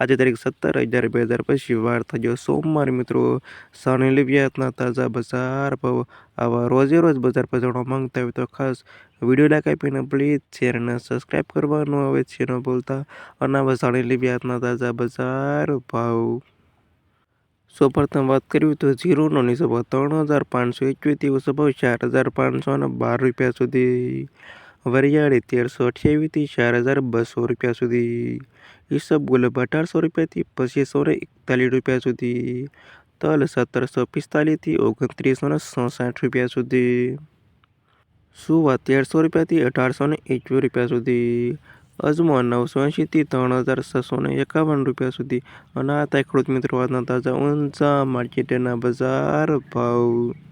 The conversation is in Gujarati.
આજે તારીખ સત્તર હજાર બે હજાર પછી વાર થયો સોમવાર મિત્રો. સાને લિપિયાતના તાજા બજાર ભાવ. આવા રોજે રોજ બજાર પર જાણવા માંગતા હોય તો ખાસ વીડિયો લાઈક આપીને પ્લીઝ શેર સબસ્ક્રાઈબ કરવાનું આવે છે ન બોલતા અને આવા સાને લિપિયાતના તાજા બજાર ભાવ. સૌપ્રથમ વાત કરવી તો જીરોનો નીચો ભાવ ત્રણ હજાર પાંચસો એકવીસથી દિવસ ભાવ ચાર હજાર પાંચસો અને બાર રૂપિયા સુધી. વરિયાળી તેરસો અઠ્યાવીસથી ચાર હજાર બસો રૂપિયા સુધી. ઈસબગુલ અઢારસો રૂપિયાથી પચીસો ને એકતાલીસ રૂપિયા સુધી. તલ સત્તરસો પિસ્તાલીસથી ઓગણત્રીસો ને સાઠ રૂપિયા સુધી. સુવા તેરસો રૂપિયાથી અઢારસો ને એકવીસ રૂપિયા સુધી. અજમો નવસો એંશીથી ત્રણ હજાર છસો ને એકાવન રૂપિયા સુધી. અને આ ખેડૂત મિત્રો, આજના તાજા ઊંચા માર્કેટના બજાર ભાવ.